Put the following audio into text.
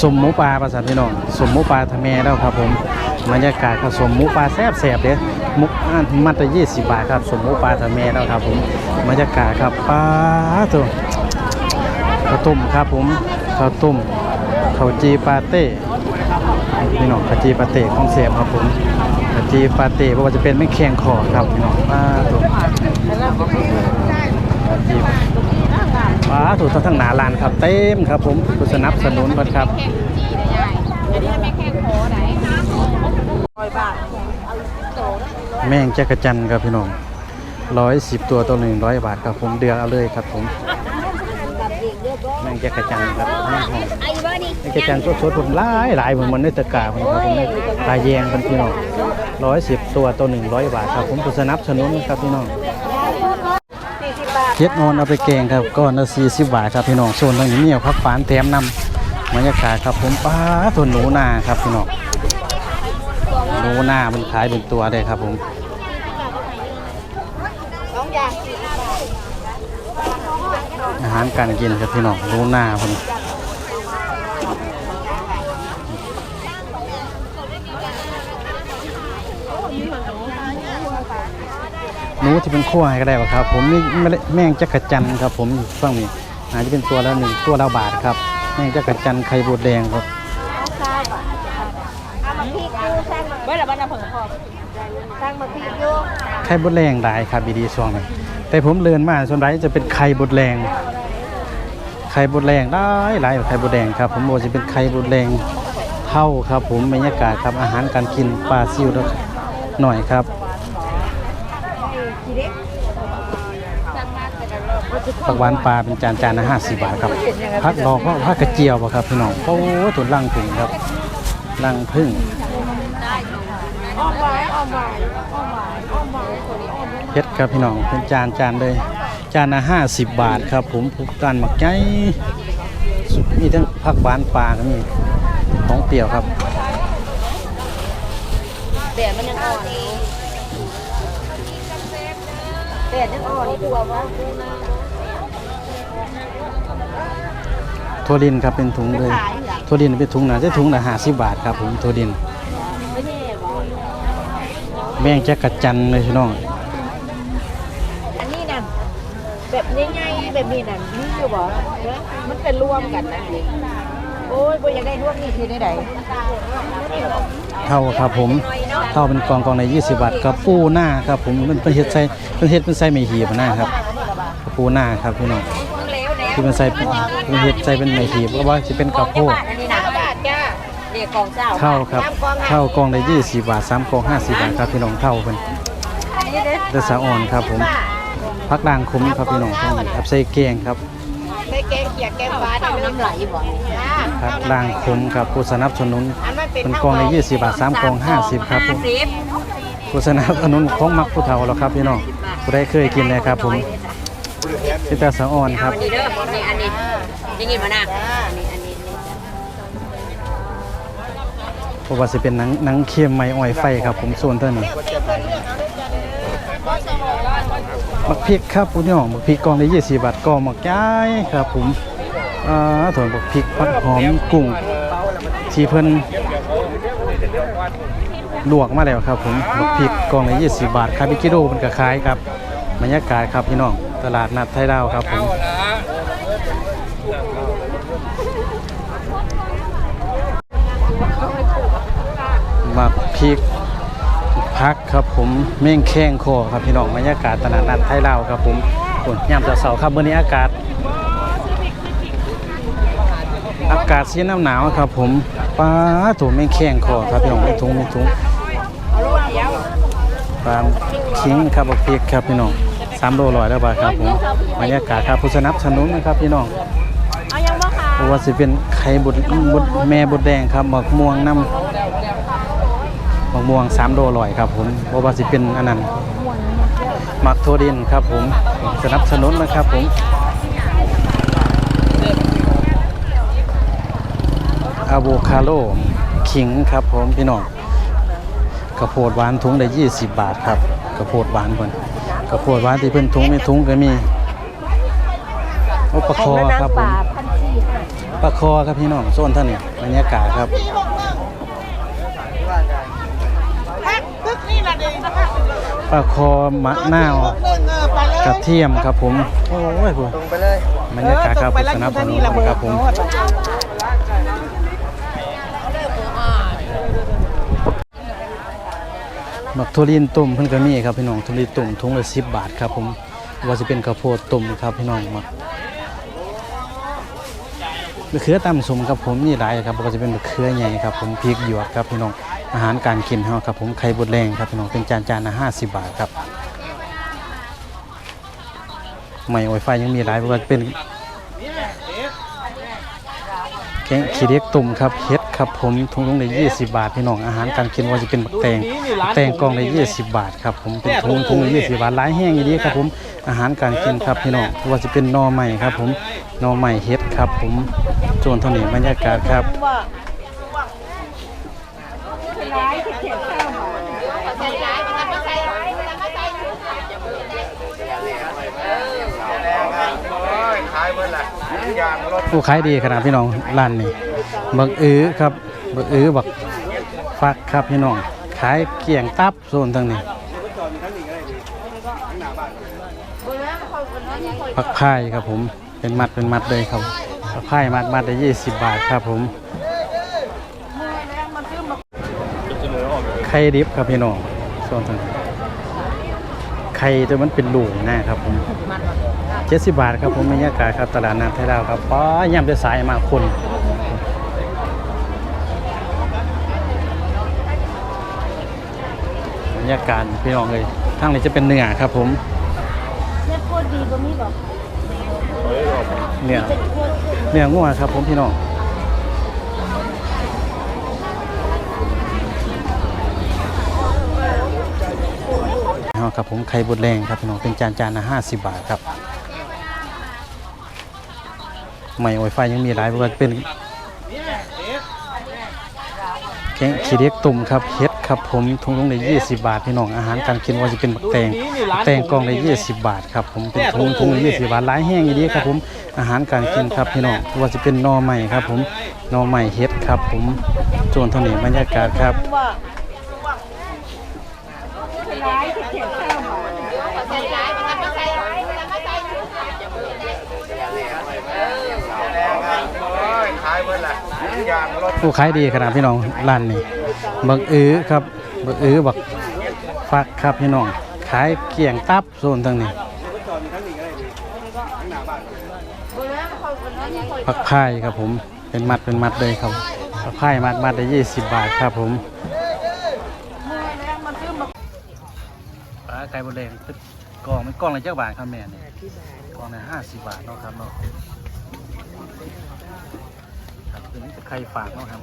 สมหมูปลาภาษาพี่น้องสมหมูปลาทะเมแล้วครับผมบรรยากาศครับสมหมูปลาแซ่บๆเด้มุกอ่านมัดละยี่สิบบาทครับสมหมูปลาทะเมแล้วครับผมบรรยากาศครับปลาตัวข้าวต้มครับผมข้าวต้มข้าวจีปาเต้พี่น้องข้าวจีปาเต้ของเสียบครับผมข้าวจีปาเต้เพราะว่าจะเป็นไม่แข็งคอครับพี่น้องปลาตัวข้าวจี ว้าถูกทั้งหนาลานครับเต็มครับผมผู้สนับสนุนเพิ่นครับแข่งจีได้ใหญ่ไม่แข่งโคไหนร้อยบาทแม่งจักจันครับพี่น้องร้อยสิบตัวตัวหนึ่งร้อยบาทครับผมเดือกเอาเลยครับผมแม่งจักจันครับแม่งหอมไอ้บ้านี่แจักจันสดๆผมหลายหลายเหมือนมันในตะกาผมครับผมในปลายแยงพี่น้องร้อยสิบตัวตัวหนึ่งร้อยบาทครับผมผู้สนับสนุนครับพี่น้อง เฮ็ดนอนเอาไปแกงครับก้อนละสี่สิบบาทครับพี่น้องโซนทางนี้เนี่ยพักฝานแถมนำบรรยากาศครับผมป้าตัวหนูนาครับพี่น้องหนูนามันขายเป็นตัวเลยครับผมอาหารการกินครับพี่น้องหนูนาผม นูที่เป็นขั้วให้ก็ได้ป่ะครับ ผมนี่ไม่แม่งจักรจันครับ ผมฟังนี่อาจจะเป็นตัวละหนึ่งตัวละบาทครับ แม่งจักรจันไข่บดแดงครับเอามาพริกยูสร้างมาเมื่อไหร่บ้านน้ำผึ้งพอสร้างมาพริกยูไข่บดแดงหลายครับดีๆช่วงนี้แต่ผมเลือนมาส่วนใหญ่จะเป็นไข่บดแดงไข่บดแดงได้หลายไข่บดแดงครับ ผมบจะเป็นไข่บดแดงเท่าครับ ผมบรรยากาศครับอาหารการกินปลาซิวแล้วหน่อยครับ กี่เด็กสร้างมาแต่ละรอบ ผักหวานปลาเป็นจานจานละห้าสิบบาทครับผักดอกผักกระเจียวบ่ครับพี่น้องโอ้ถุนลังถุงครับลังพึ่งเพชรครับพี่น้องเป็นจานจานเลยจานละห้าสิบบาทครับ ผมผูกการหมักไก่มีทั้งผักหวานปลาก็มีของเปรี้ยวครับแดดมันยังอ่อนอยู่แดดยังอ่อนอยู่ตัวว่า ถั่วดินครับเป็นถุงเลยถั่วดินเป็นถุงนะจะถุงละห้าสิบบาทครับผมถั่วดินไม่แน่บอกแม่งจักระจันเลยพี่น้องอันนี้นั่นแบบง่ายๆแบบนี้นั่นนี่อยู่บ่มันเป็นรวมกันนะโอ้ยบ่อยากได้รวมนี่คือได้ไดเท่าครับผมเท่าเป็นกองกองใน20บาทกับปูหน้าครับผมมันเป็นเฮ็ดใส่เป็นเฮ็ดเป็นใส่ไม่หีบหน้าครับกับ ปูหน้าครับพี่น้อง ที่มันใส่เป็นเฮ็ดใส่เป็นไม่หีบเพราะว่าจะเป็นกระโพดอันนี้นะบาทจ้าเรียกกองเจ้าเท่าครับเท่ากองใน20บาทสามกอง50บาทครับพี่น้องเท่าเพิ่นอันนี้เด้อเดสะอ่อนครับผมพักด่างคุ้มครับพี่น้องต้องอับใส่แกงครับใส่แกงเขียดแกงฟ้าได้น้ำไหลบ่จ้าพักด่างคุ้มครับผู้สนับสนุนอันมันเป็นเป็นกองใน20บาทสามกอง50ครับผม50ผู้สนับสนุนของมักผู้เฒ่าแล้วครับพี่น้องผู้ใดเคยกินเลยครับผม เป็นตาสะอ่อนครับอันนี้เด้อนี่อันนี้ยังกินมานะนี่อันนี้เพราะว่าสิเป็นหนังหนังเค็มไม้อ้อยไฟครับ ผมโซนเท่านี้มักพริกครับพี่น้องมักพริกกองละ20บาทกองมักย้ายครับผมอ่าถั่วมักพริกผัดหอมกุ้งที่เพิ่นลวกมาแล้วครับ ผมมักพริกกองละ20บาทคาบิกิโดมันก็ขายครับบรรยากาศครับพี่น้อง ตลาดนัดไทยดาวครับผมมักพริกพักครับผมเม่งแข้งคอครับพี่น้องบรรยากาศตลาดนัดไทยดาวครับผมฝนยามเสาร์ครับมื้อนี้อากาศ อากาศเสียน้ำหนาวครับผมป้าถูไม่แข้งคอครับพี่น้องไม่ทุงไม่ทุงปลาคิงครับบักพริกครับพี่น้อง สามโลร้อยแล้วบาครับผมบรรยากาศครับผู้สนับสนุนนะครับพี่น้องเอายังบ่คะเพราะว่าสิเป็นไข่บุดบดแม่บุดแดงครับหมักม่วงน้ำหมักม่วงสามโลร้อยครับผมเพราะว่าสิเป็นอันนั้นหมักโทดินครับผมสนับสนุนนะครับผมอะโวคาโดขิงครับผมพี่น้องกระโพดหวานถุงได้ 20 บาทครับกระโพดหวานเพิ่น กระโพดหวานที่เพิ่นถุงไม่ถุงก็มีโอปลาคอครับผมพันชีปลาคอครับพี่น้องโซนท่านนี่บรรยากาศครับตึกนี่ละเด็กนะคะปลาคอมะนาวเรื่องเออไปเลยกระเทียมครับผมโอ้ยผมตรงไปเลยบรรยากาศครับไปแล้วสนับสท่านุนี่นละเบอครับร์ผม โน้ต หมักทุเรียนตุ่มเพิ่นก็มีครับพี่น้องทุเรียนตุ่มถุงละ10บาทครับผมว่าจะเป็นข้าวโพดตุ่มครับพี่น้องมักมะเขือตำสมครับผมนี่หลายครับก็จะเป็นมะเขือใหญ่ครับผมพริกหยวกครับพี่น้องอาหารการกินเฮาครับผมไข่บดแดงครับพี่น้องเป็นจานจานละ50บาทครับไม่ไวไฟยังมีหลายว่าเป็น แกงขี้เล็กตุ่มครับเฮ็ดครับผมถุงลงได้20บาทพี่น้องอาหารการกินว่าจะเป็นบักแตงแตงกองได้20บาทครับผมเป็นถุงถุงละ20บาทหลายแห้งอย่างนี้ครับผมอาหารการกินครับพี่น้องว่าจะเป็นนอใหม่ครับ ผมนอใหม่เฮ็ดครับ ผมโจนเท่านี้บรรยากาศครับเขียนข้าวใส่ร้ายมันมาใส่ร้ายมันมาใส่ขาย เบอร์ละยางรถผู้ขายดีขนาดพี่น้องร้านนี้บักอื้อครับบักอื้อบักฟักครับพี่น้องขายเกี่ยงตับโซนทางนี้ผักพายครับผมเป็นมัดเป็นมัดเลยครับผักพายมัดมัดได้20บาทครับผมไข่ดิบครับพี่น้องโซนทางนี้ ไข่ตัวมันเป็นลูกนะครับผมเจ็ดสิบบาทครับผมบรรยากาศครับตลาดนัดไทยดาวครับป้อย่ำจะสายมาคนบรรยากาศพี่น้องเลยทางนี้จะเป็นเนื้อครับผมเนี่ยโคตรดีบ่มีบ่เนื้อเนื้องัวครับผมพี่น้อง ครับผมไข่บดแดงครับพี่น้องเป็นจานจานละห้าสิบบาทครับไม่ไวไฟยังมีหลายบ่ว่าจะเป็นแกงขี้เล็กตุ่มครับเฮ็ดครับผมถุงลงได้20บาทพี่น้องอาหารการกินว่าจะเป็นบักแตงบักแตงกองได้20บาทครับผมเป็นถุงถุงละ20บาทหลายแห้งอย่างนี้ครับผมอาหารการกินครับพี่น้องว่าจะเป็นนอใหม่ครับ ผมนอใหม่เฮ็ดครับ ผมโจนเท่านี้บรรยากาศครับว่าร้ายเขียน ผู้ขายดีขนาดพี่น้องร้านนี้บักอื้อครับบักอื้อบักฟักครับพี่น้องขายเกี่ยงตับโซนทางนี้ผักพายครับผมเป็นมัดเป็นมัดเลยครับผักพายมัดมัดได้ยี่สิบบาทครับผมปลาไก่บดแดงตึ กกล่องมันกล่องละเจ้าบาทครับแม่นี่กล่องละห้าสิบบาทเนาะครับเนาะครับตัวนี้จะไข่ฝากเนาะครับ